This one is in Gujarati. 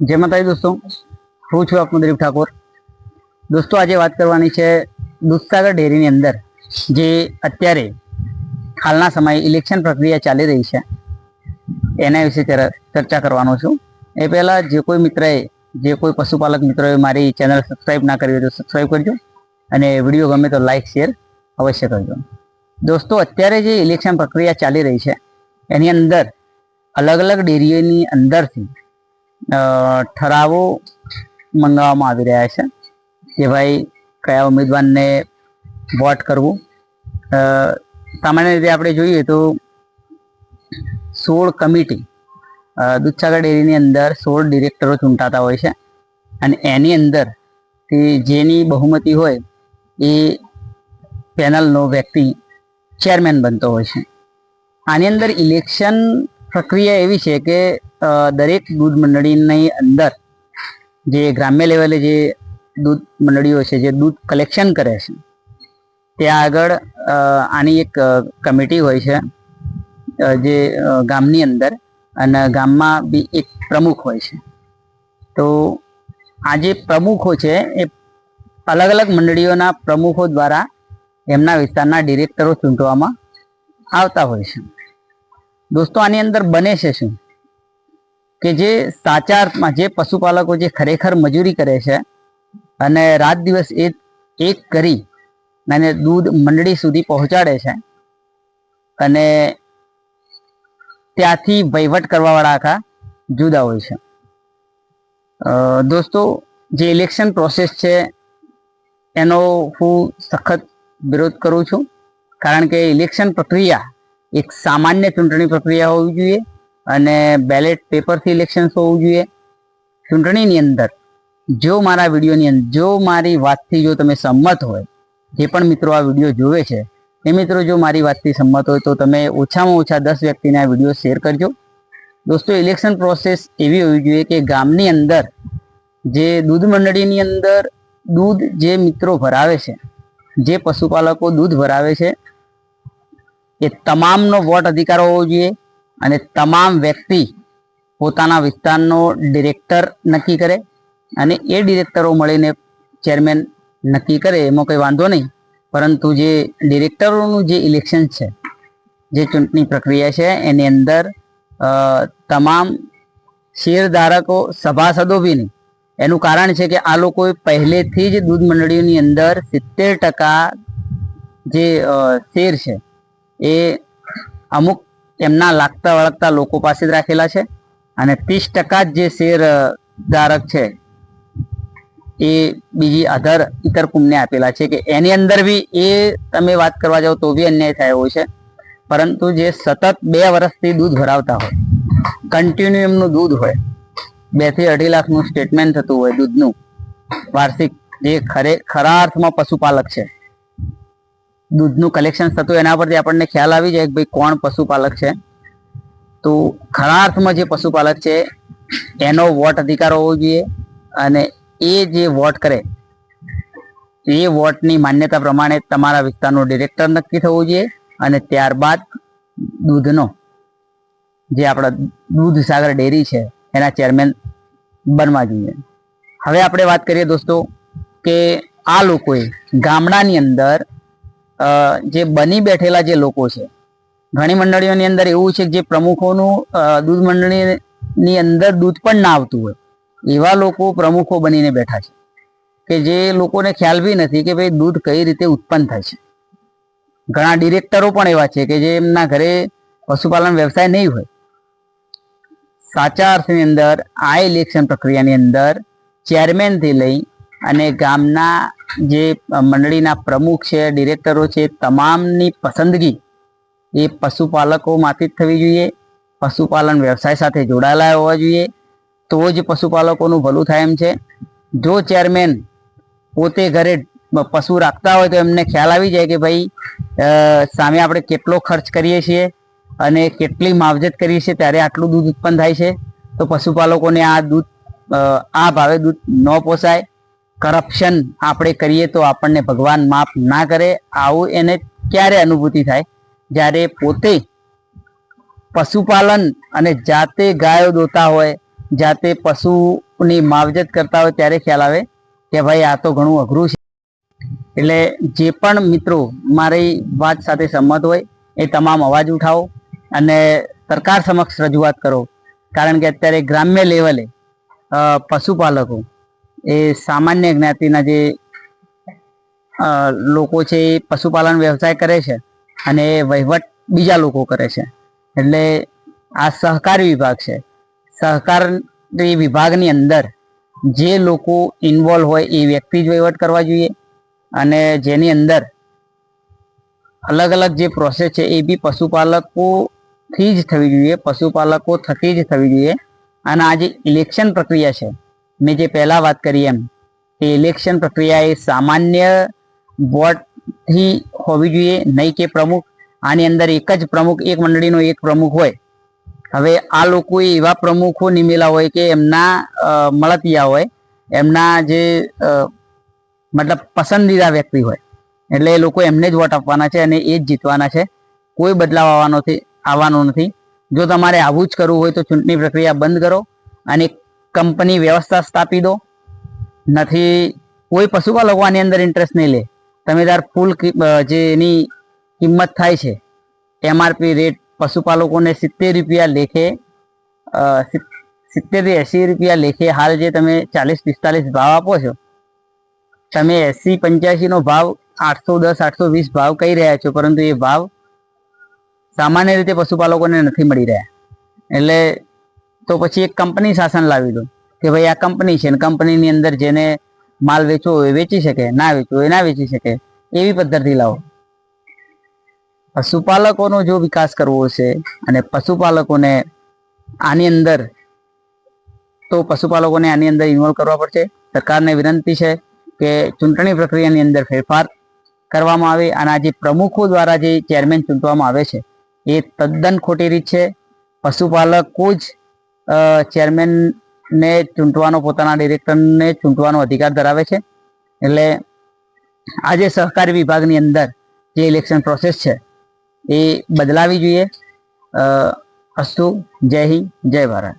જય માતાજી દોસ્તો, હું છું આપનો દિલીપ ઠાકોર. દોસ્તો, આજે વાત કરવાની છે દૂધસાગર ડેરીની અંદર, જે અત્યારે હાલના સમયે ઇલેક્શન પ્રક્રિયા ચાલી રહી છે. એના વિશે ચર્ચા કરવાનો છું. એ પહેલાં જે કોઈ મિત્રએ, જે કોઈ પશુપાલક મિત્રોએ મારી ચેનલ સબસ્ક્રાઈબ ના કરી હોય તો સબસ્ક્રાઈબ કરજો અને વીડિયો ગમે તો લાઇક શેર અવશ્ય કરજો. દોસ્તો, અત્યારે જે ઇલેક્શન પ્રક્રિયા ચાલી રહી છે, એની અંદર અલગ અલગ ડેરીઓની અંદરથી ઠરાવો મંગાવવામાં આવી રહ્યા છે કે ભાઈ કયા ઉમેદવારને વોટ કરવું. સામાન્ય રીતે આપણે જોઈએ તો સોળ કમિટી દૂધસાગર ડેરીની અંદર સોળ ડિરેક્ટરો ચૂંટાતા હોય છે અને એની અંદર કે જેની બહુમતી હોય એ પેનલનો વ્યક્તિ ચેરમેન બનતો હોય છે. આની અંદર ઇલેક્શન પ્રક્રિયા એવી છે કે દરેક દૂધ મંડળીની અંદર જે ગ્રામ્ય લેવલે જે દૂધ મંડળીઓ છે, જે દૂધ કલેક્શન કરે છે, ત્યાં આગળ આની એક કમિટી હોય છે જે ગામની અંદર અને ગામમાં બી એક પ્રમુખ હોય છે. તો આ જે પ્રમુખો છે, એ અલગ અલગ મંડળીઓના પ્રમુખો દ્વારા એમના વિસ્તારના ડિરેક્ટરો ચૂંટવામાં આવતા હોય છે. દોસ્તો, આની અંદર બને છે શું? કે જે સાચા અર્થમાં જે પશુપાલકો જે ખરેખર મજૂરી કરે છે અને રાત દિવસ એક એક કરી અને દૂધ મંડળી સુધી પહોંચાડે છે અને ત્યાંથી વહીવટ કરવાવાળા આખા જુદા હોય છે. દોસ્તો, જે ઇલેક્શન પ્રોસેસ છે એનો હું સખત વિરોધ કરું છું. કારણ કે ઇલેક્શન પ્રક્રિયા એક સામાન્ય ચૂંટણી પ્રક્રિયા હોવી જોઈએ. અને બેલેટ પેપરથી ઇલેક્શન હોવું જોઈએ. ચૂંટણીની અંદર, જો મારા વિડીયોની અંદર જો મારી વાતથી જો તમે સંમત હોય, જે પણ મિત્રો આ વીડિયો જોવે છે, એ મિત્રો જો મારી વાતથી સંમત હોય તો તમે ઓછામાં ઓછા દસ વ્યક્તિને આ વીડિયો શેર કરજો. દોસ્તો ઇલેક્શન પ્રોસેસ એવી હોવી જોઈએ કે ગામની અંદર, જે દૂધ મંડળીની અંદર દૂધ જે મિત્રો ભરાવે છે, જે પશુપાલકો દૂધ ભરાવે છે, એ તમામનો વોટ અધિકાર હોવો જોઈએ. અને તમામ વ્યક્તિ પોતાના વિસ્તારનો ડિરેક્ટર નક્કી કરે અને એ ડિરેક્ટરો મળીને ચેરમેન નક્કી કરે, એમાં કંઈ વાંધો નહીં. પરંતુ જે ડિરેક્ટરોનું જે ઇલેક્શન છે, જે ચૂંટણી પ્રક્રિયા છે, એની અંદર તમામ શેરધારકો, સભાસદો બી નહીં. એનું કારણ છે કે આ લોકોએ પહેલેથી જ દૂધ મંડળીઓની અંદર સિત્તેર ટકા જે શેર છે, એ અમુક એમના લાગતા વળગતા લોકો પાસે જ રાખેલા છે. અને ત્રીસ ટકા જ શેર ધારક છે, એ બીજી અધર ઇતર કુંભને આપેલા છે કે એની અંદર બી એ તમે વાત કરવા જાઓ તો બી અન્યાય થયો હોય છે. પરંતુ જે સતત બે વર્ષથી દૂધ ભરાવતા હોય કન્ટિન્યુ એમનું દૂધ હોય, બેથી અઢી લાખનું સ્ટેટમેન્ટ થતું હોય દૂધનું, વાર્ષિક જે ખરે, ખરા અર્થમાં પશુપાલક છે. દૂધનું કલેક્શન થતું એના પરથી આપણને ખ્યાલ આવી જાય કે ભાઈ કોણ પશુપાલક છે. તો ખરા અર્થમાં જે પશુપાલક છે, એનો વોટ અધિકાર હોવો જોઈએ અને એ જે વોટ કરે, એ વોટની માન્યતા પ્રમાણે તમારા વિસ્તારનો ડિરેક્ટર નક્કી થવો જોઈએ અને ત્યારબાદ દૂધનો જે આપણા દૂધ સાગર ડેરી છે, એના ચેરમેન બનવા જોઈએ. હવે આપણે વાત કરીએ દોસ્તો કે આ લોકોએ ગામડાની અંદર જે બની બેઠેલા જે લોકો છે. ઘણી મંડળીઓની અંદર એવું છે જે પ્રમુખોનું દૂધ મંડળીની અંદર દૂધ પણ ના આવતું હોય. એવા લોકો પ્રમુખો બનીને બેઠા છે. કે જે લોકોને ખ્યાલ બી નથી કે ભાઈ દૂધ કઈ રીતે ઉત્પન્ન થાય છે. ઘણા ડિરેક્ટરો પણ એવા છે કે જે એમના ઘરે પશુપાલન વ્યવસાય નહીં હોય. સાચા અર્થની અંદર આ ઇલેક્શન પ્રક્રિયાની અંદર ચેરમેનથી લઈ અને ગામના જે મંડળીના પ્રમુખ છે, ડિરેક્ટરો છે, તમામની પસંદગી એ પશુપાલકોમાંથી જ થવી જોઈએ. પશુપાલન વ્યવસાય સાથે જોડાયેલા હોવા જોઈએ. તો જ પશુપાલકોનું ભલું થાય એમ છે. જો ચેરમેન પોતે ઘરે પશુ રાખતા હોય તો એમને ખ્યાલ આવી જાય કે ભાઈ સામે આપણે કેટલો ખર્ચ કરીએ છીએ અને કેટલી માવજત કરીએ છીએ ત્યારે આટલું દૂધ ઉત્પન્ન થાય છે. તો પશુપાલકોને આ દૂધ આ ભાવે દૂધ ન પોસાય. કરપ્શન આપણે કરીએ તો આપણને ભગવાન માફ ના કરે, આવું એને ક્યારે અનુભૂતિ થાય? જ્યારે પોતે પશુપાલન અને જાતે ગાયો દોતા હોય, જાતે પશુની માવજત કરતા હોય ત્યારે ખ્યાલ આવે કે ભાઈ આ તો ઘણું અઘરું છે. એટલે જે પણ મિત્રો મારી વાત સાથે સંમત હોય, એ તમામ અવાજ ઉઠાવો અને સરકાર સમક્ષ રજૂઆત કરો. કારણ કે અત્યારે ગ્રામ્ય લેવલે પશુપાલકો એ સામાન્ય જ્ઞાતિના જે લોકો છે એ પશુપાલન વ્યવસાય કરે છે અને એ વહીવટ બીજા લોકો કરે છે. એટલે આ સહકારી વિભાગ છે. સહકારી વિભાગની અંદર જે લોકો ઇન્વોલ્વ હોય એ વ્યક્તિ જ વહીવટ કરવા જોઈએ અને જેની અંદર અલગ અલગ જે પ્રોસેસ છે એ બી પશુપાલકોથી જ થવી જોઈએ, પશુપાલકો થકી જ થવી જોઈએ અને આ જે ઇલેક્શન પ્રક્રિયા છે મેં જે પહેલા વાત કરી એમ કે ઇલેક્શન પ્રક્રિયા એ સામાન્ય વોટથી હોવી જોઈએ, નહીં કે પ્રમુખ, આની અંદર એક જ પ્રમુખ, એક મંડળીનો એક પ્રમુખ હોય. હવે આ લોકોએ એવા પ્રમુખો નિમેલા હોય કે એમના મળતિયા હોય, એમના જે મતલબ પસંદીદા વ્યક્તિ હોય. એટલે એ લોકો એમને જ વોટ આપવાના છે અને એ જ જીતવાના છે. કોઈ બદલાવ આવવાનો આવવાનો નથી. જો તમારે આવું જ કરવું હોય તો ચૂંટણી પ્રક્રિયા બંધ કરો અને કંપની વ્યવસ્થા સ્થાપી દો. નથી, કોઈ પશુપાલકો આની અંદર ઇન્ટરેસ્ટ નહીં લે. તમે તાર ફૂલ જે એની કિંમત થાય છે, એમઆરપી રેટ પશુપાલકોને સિત્તેર રૂપિયા લેખે સિત્તેરથી એસી રૂપિયા લેખે હાલ જે તમે ચાલીસ પિસ્તાલીસ ભાવ આપો છો, તમે એંસી પંચ્યાસીનો ભાવ આઠસો દસ, આઠસો વીસ ભાવ કહી રહ્યા છો, પરંતુ એ ભાવ સામાન્ય રીતે પશુપાલકોને નથી મળી રહ્યા. એટલે તો પછી એક કંપની શાસન લાવી દો કે ભાઈ આ કંપની છે કંપનીની અંદર જેને માલ વેચવો હોય વેચી શકે, ના વેચવો હોય ના વેચી શકે, એવી પદ્ધતિ લાવો. પશુપાલકોનો જો વિકાસ કરવો છે અને પશુપાલકોને આની અંદર, તો પશુપાલકોને આની અંદર ઇન્વોલ્વ કરવા પડશે. સરકારને વિનંતી છે કે ચૂંટણી પ્રક્રિયાની અંદર ફેરફાર કરવામાં આવે. અને આ જે પ્રમુખો દ્વારા જે ચેરમેન ચૂંટવામાં આવે છે, એ તદ્દન ખોટી રીત છે. પશુપાલકો જ ચેરમેનને ચૂંટવાનો, પોતાના ડિરેક્ટરને ચૂંટવાનો અધિકાર ધરાવે છે. એટલે આજે સહકારી વિભાગની અંદર જે ઇલેક્શન પ્રોસેસ છે, એ બદલાવી જોઈએ. અસ્તુ, જય હિન્દ, જય ભારત.